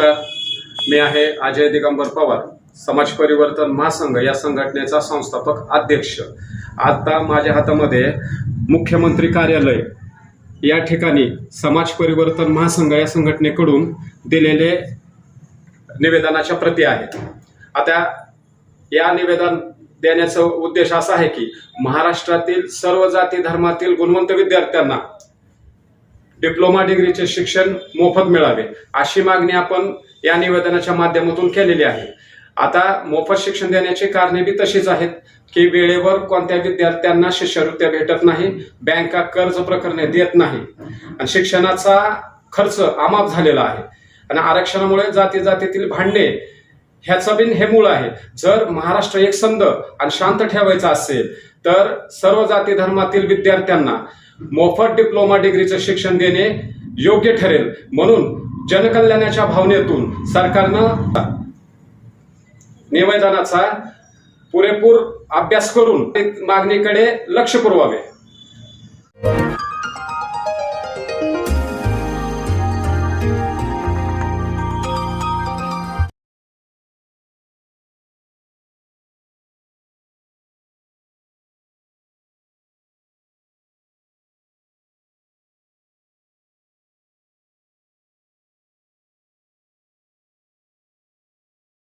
मी आहे अजय दिगंबर पवार समाज परिवर्तन महासंघ या संघटनेचा संस्थापक अध्यक्ष. आता माझ्या हातामध्ये मुख्यमंत्री कार्यालय या ठिकाणी समाज परिवर्तन महासंघ या संघटनेकडून दिलेले निवेदनाच्या प्रती आहेत. आता या निवेदन देण्याचा उद्देश असा आहे की महाराष्ट्रातील सर्व जाती धर्मातील गुणवंत विद्यार्थ्यांना डिप्लोमा डिग्रीचे शिक्षण मोफत मिळावे अशी मागणी आपण या निवेदनाच्या माध्यमातून केलेली आहे. आता मोफत शिक्षण देण्याची कारणे बी तशीच आहेत की वेळेवर कोणत्या विद्यार्थ्यांना शिष्यवृत्त्या भेटत नाही बँका कर्ज प्रकरणे देत नाही. आणि शिक्षणाचा खर्च अमाप झालेला आहे. आणि आरक्षणामुळे जाती जातीतील भांडणे ह्याचं बिन हे मूळ आहे. जर महाराष्ट्र एकसंध आणि शांत ठेवायचा असेल तर सर्व जाती धर्मातील विद्यार्थ्यांना मोफत डिप्लोमा डिग्रीचं शिक्षण देणे योग्य ठरेल. म्हणून जनकल्याणाच्या भावनेतून सरकारनं निवेदनाचा पुरेपूर अभ्यास करून मागणीकडे लक्ष पुरवावे.